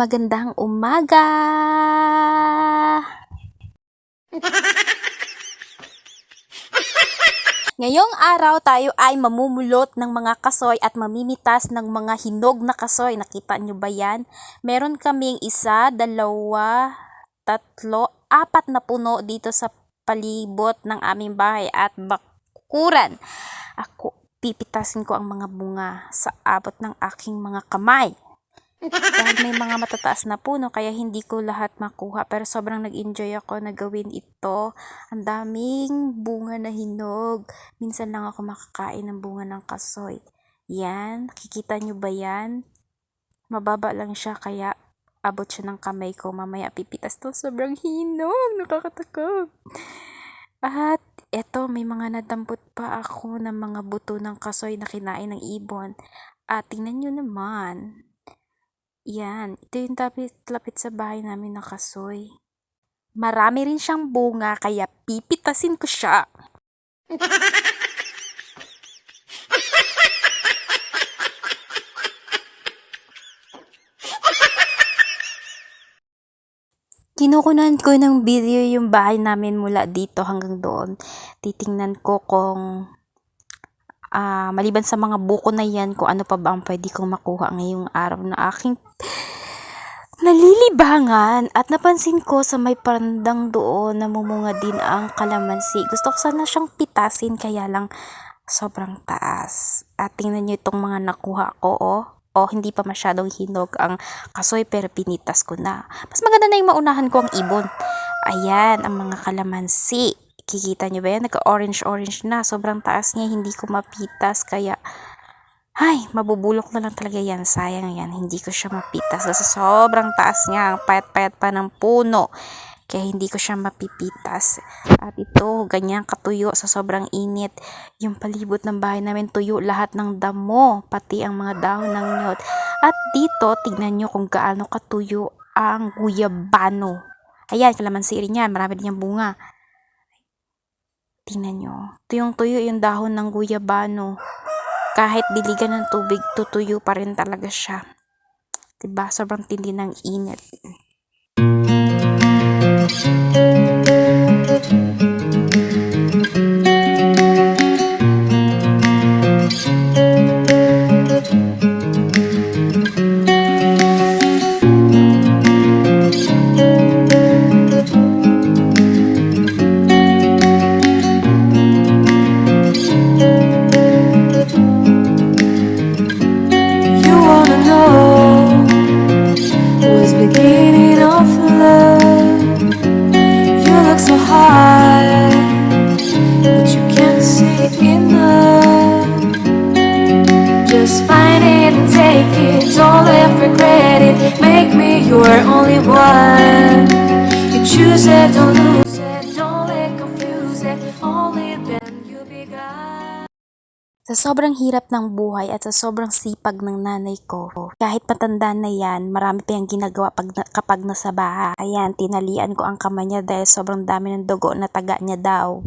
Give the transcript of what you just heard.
Magandang umaga! Ngayong araw tayo ay mamumulot ng mga kasoy at mamimitas ng mga hinog na kasoy. Nakita nyo ba yan? Meron kaming isa, dalawa, tatlo, apat na puno dito sa palibot ng aming bahay at bakuran. Ako, pipitasin ko ang mga bunga sa abot ng aking mga kamay. Dahil may mga matataas na puno, kaya hindi ko lahat makuha. Pero sobrang nag-enjoy ako na gawin ito. Ang daming bunga na hinog. Minsan lang ako makakain ng bunga ng kasoy. Yan, nakikita nyo ba yan? Mababa lang siya, kaya abot siya ng kamay ko. Mamaya pipitas to. Sobrang hinog. Nakakatakot. At eto, may mga nadampot pa ako ng mga buto ng kasoy na kinain ng ibon. At tingnan nyo naman. Yan, ito yung lapit-lapit sa bahay namin na kasoy. Marami rin siyang bunga, kaya pipitasin ko siya. Kinukunan ko ng video yung bahay namin mula dito hanggang doon. Titingnan ko kung ah, maliban sa mga buko na yan, kung ano pa ba ang pwede kong makuha ngayong araw na aking nalilibangan. At napansin ko sa may parandang doon, namumunga din ang kalamansi. Gusto ko sana siyang pitasin, kaya lang sobrang taas. At tingnan nyo itong mga nakuha ko, oh. O, hindi pa masyadong hinog ang kasoy pero pinitas ko na. Mas maganda na yung maunahan ko ang ibon. Ayan, ang mga kalamansi. Kikita nyo ba yan? Nagka-orange-orange na. Sobrang taas niya. Hindi ko mapitas. Kaya, ay, mabubulok na lang talaga yan. Sayang yan. Hindi ko siya mapitas. Kasi sobrang taas niya. Ang payat-payat pa ng puno. Kaya hindi ko siya mapipitas. At ito, ganyan katuyo sa sobrang init. Yung palibot ng bahay namin, tuyo lahat ng damo. Pati ang mga dahon ng nyot. At dito, tignan nyo kung gaano katuyo ang guyabano. Ayan, kalamansi rin yan. Marami din yung bunga. Tingnan nyo. Tuyong tuyo yung dahon ng guyabano. Kahit diligan ng tubig, tutuyo pa rin talaga siya. Diba? Sobrang tindi ng init. Take it, don't let regret it. Make me your only one. You choose it, don't lose it, don't let confuse it. Only then you be God. Sa sobrang hirap ng buhay at sa sobrang sipag ng nanay ko, kahit matanda na yan, marami pa yung ginagawa pag, kapag nasa bahay. Ayan, tinalian ko ang kamay niya dahil sobrang dami ng dugo na taga niya daw.